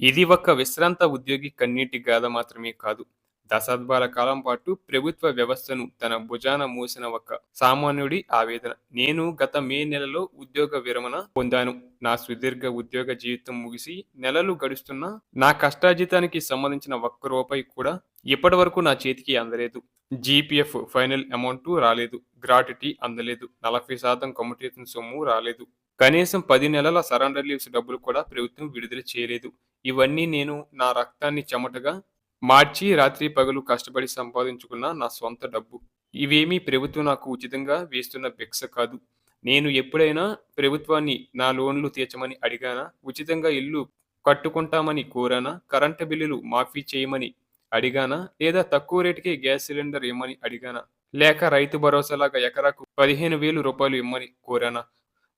ఇది ఒక విశ్రాంత ఉద్యోగి కన్నీటి గాథ మాత్రమే కాదు. దశాబ్దాల కాలం పాటు ప్రభుత్వ వ్యవస్థను తన భుజాన మూసిన ఒక సామాన్యుడి ఆవేదన. నేను గత మే నెలలో ఉద్యోగ విరమణ పొందాను. నా సుదీర్ఘ ఉద్యోగ జీవితం ముగిసి నెలలు గడుస్తున్నా నా కష్టాజీతానికి సంబంధించిన ఒక్క రూపాయి కూడా ఇప్పటివరకు నా చేతికి అందలేదు. జీపీఎఫ్ ఫైనల్ అమౌంట్ రాలేదు. గ్రాట్యుటీ అందలేదు. నలభై శాతం కమ్యూటేషన్ సొమ్ము రాలేదు. కనీసం పది నెలల సరెండర్ లీవ్స్ డబ్బులు కూడా ప్రభుత్వం విడుదల చేయలేదు. ఇవన్నీ నేను నా రక్తాన్ని చెమటగా మార్చి రాత్రి పగలు కష్టపడి సంపాదించుకున్న నా సొంత డబ్బు. ఇవేమీ ప్రభుత్వం నాకు ఉచితంగా వేస్తున్న భిక్ష కాదు. నేను ఎప్పుడైనా ప్రభుత్వాన్ని నా లోన్లు తీర్చమని అడిగానా? ఉచితంగా ఇల్లు కట్టుకుంటామని కోరానా? కరెంటు బిల్లులు మాఫీ చేయమని అడిగానా? లేదా తక్కువ రేటుకే గ్యాస్ సిలిండర్ ఇమ్మని అడిగానా? లేక రైతు భరోసాలాగా ఎకరాకు పదిహేను వేలు రూపాయలు ఇమ్మని కోరానా?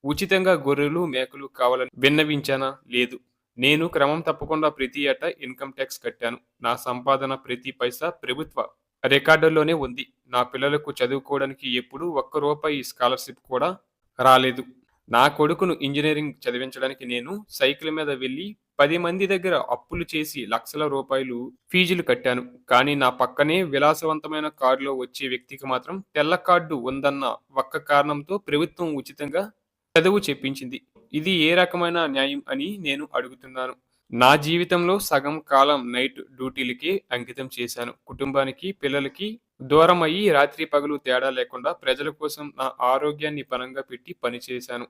ఉచితంగా గొర్రెలు, మేకలు కావాలని విన్నవించానా? లేదు. నేను క్రమం తప్పకుండా ప్రతి ఏటా ఇన్కమ్ ట్యాక్స్ కట్టాను. నా సంపాదన ప్రతి పైసా ప్రభుత్వ రికార్డుల్లోనే ఉంది. నా పిల్లలకు చదువుకోవడానికి ఎప్పుడూ ఒక్క రూపాయి స్కాలర్‌షిప్ కూడా రాలేదు. నా కొడుకును ఇంజనీరింగ్ చదివించడానికి నేను సైకిల్ మీద వెళ్ళి పది మంది దగ్గర అప్పులు చేసి లక్షల రూపాయలు ఫీజులు కట్టాను. కానీ నా పక్కనే విలాసవంతమైన కారులో వచ్చే వ్యక్తికి మాత్రం తెల్ల కార్డు ఉందన్న ఒక్క కారణంతో ప్రభుత్వం ఉచితంగా చదువు చెప్పించింది. ఇది ఏ రకమైన న్యాయం అని నేను అడుగుతున్నాను. నా జీవితంలో సగం కాలం నైట్ డ్యూటీలకే అంకితం చేశాను. కుటుంబానికి, పిల్లలకి దూరమయ్యి రాత్రి పగలు తేడా లేకుండా ప్రజల కోసం నా ఆరోగ్యాన్ని పనంగా పెట్టి పనిచేశాను.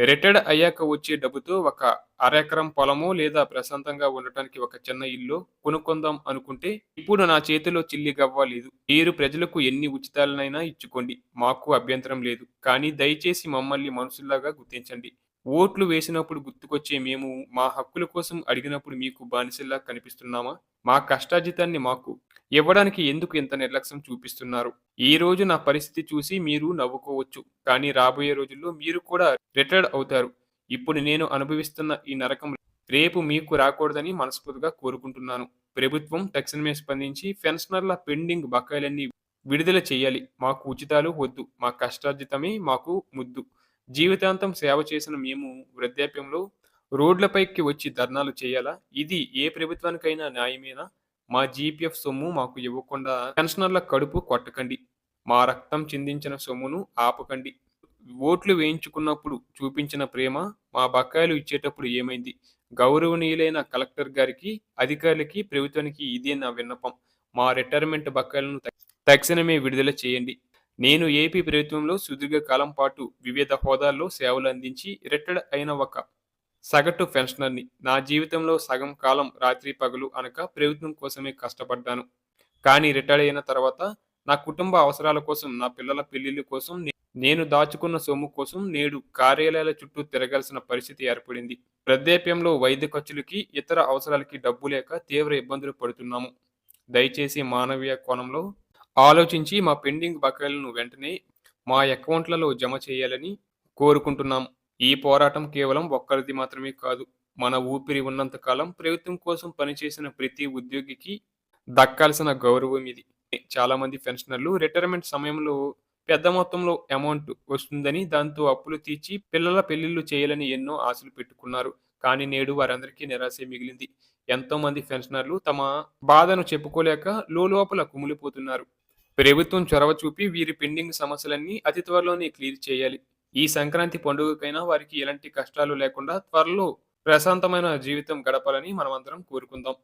రిటైర్డ్ అయ్యాక వచ్చే డబ్బుతో ఒక అరెకరం పొలమో లేదా ప్రశాంతంగా ఉండటానికి ఒక చిన్న ఇల్లు కొనుక్కుందాం అనుకుంటే ఇప్పుడు నా చేతిలో చిల్లి గవ్వ లేదు. మీరు ప్రజలకు ఎన్ని ఉచితాలనైనా ఇచ్చుకోండి. మాకు అభ్యంతరం లేదు. కానీ దయచేసి మమ్మల్ని మనుషుల్లాగా గుర్తించండి. ఓట్లు వేసినప్పుడు గుర్తుకొచ్చే మేము మా హక్కుల కోసం అడిగినప్పుడు మీకు బానిసల్లా కనిపిస్తున్నామా? మా కష్టార్జితాన్ని మాకు ఇవ్వడానికి ఎందుకు ఇంత నిర్లక్ష్యం చూపిస్తున్నారు? ఈ రోజు నా పరిస్థితి చూసి మీరు నవ్వుకోవచ్చు. కానీ రాబోయే రోజుల్లో మీరు కూడా రిటైర్డ్ అవుతారు. ఇప్పుడు నేను అనుభవిస్తున్న ఈ నరకం రేపు మీకు రాకూడదని మనస్ఫూర్తిగా కోరుకుంటున్నాను. ప్రభుత్వం తక్షణమే స్పందించి పెన్షనర్ల పెండింగ్ బకాయిలన్నీ విడుదల చేయాలి. మాకు ఉచితాలు వద్దు. మా కష్టార్జితమే మాకు ముద్దు. జీవితాంతం సేవ చేసిన మేము వృద్ధాప్యంలో రోడ్లపైకి వచ్చి ధర్నాలు చేయాలా? ఇది ఏ ప్రభుత్వానికైనా న్యాయమేనా? మా జీపీఎఫ్ సొమ్ము మాకు ఇవ్వకుండా పెన్షనర్ల కడుపు కొట్టకండి. మా రక్తం చిందించిన సొమ్మును ఆపకండి. ఓట్లు వేయించుకున్నప్పుడు చూపించిన ప్రేమ మా బకాయిలు ఇచ్చేటప్పుడు ఏమైంది? గౌరవనీయులైన కలెక్టర్ గారికి, అధికారులకి, ప్రభుత్వానికి ఇదే నా విన్నపం. మా రిటైర్మెంట్ బకాయిలను తక్షణమే విడుదల చేయండి. నేను ఏపీ ప్రభుత్వంలో సుదీర్ఘ కాలం పాటు వివిధ హోదాల్లో సేవలు అందించి రిటైర్డ్ అయిన ఒక సగటు పెన్షనర్ని. నా జీవితంలో సగం కాలం రాత్రి పగలు అనక ప్రభుత్వం కోసమే కష్టపడ్డాను. కానీ రిటైర్ అయిన తర్వాత నా కుటుంబ అవసరాల కోసం, నా పిల్లల పెళ్ళిళ్ళ కోసం, నేను దాచుకున్న సొమ్ము కోసం నేడు కార్యాలయాల చుట్టూ తిరగాల్సిన పరిస్థితి ఏర్పడింది. వృద్ధాప్యంలో వైద్య ఖర్చులకి, ఇతర అవసరాలకి డబ్బు లేక తీవ్ర ఇబ్బందులు పడుతున్నాము. దయచేసి మానవీయ కోణంలో ఆలోచించి మా పెండింగ్ బకాయిలను వెంటనే మా అకౌంట్లలో జమ చేయాలని కోరుకుంటున్నాం. ఈ పోరాటం కేవలం ఒక్కరిది మాత్రమే కాదు. మన ఊపిరి ఉన్నంత కాలం ప్రభుత్వం కోసం పనిచేసిన ప్రతి ఉద్యోగికి దక్కాల్సిన గౌరవం ఇది. చాలామంది పెన్షనర్లు రిటైర్మెంట్ సమయంలో పెద్ద మొత్తంలో అమౌంట్ వస్తుందని, దాంతో అప్పులు తీర్చి పిల్లల పెళ్ళిళ్ళు చేయాలని ఎన్నో ఆశలు పెట్టుకున్నారు. కానీ నేడు వారందరికీ నిరాశ మిగిలింది. ఎంతో మంది పెన్షనర్లు తమ బాధను చెప్పుకోలేక లోలోపల కుమిలిపోతున్నారు. ప్రభుత్వం చొరవ చూపి వీరి పెండింగ్ సమస్యలన్నీ అతి త్వరలోనే క్లియర్ చేయాలి. ఈ సంక్రాంతి పండుగకైనా వారికి ఎలాంటి కష్టాలు లేకుండా త్వరలో ప్రశాంతమైన జీవితం గడపాలని మనమందరం కోరుకుందాం.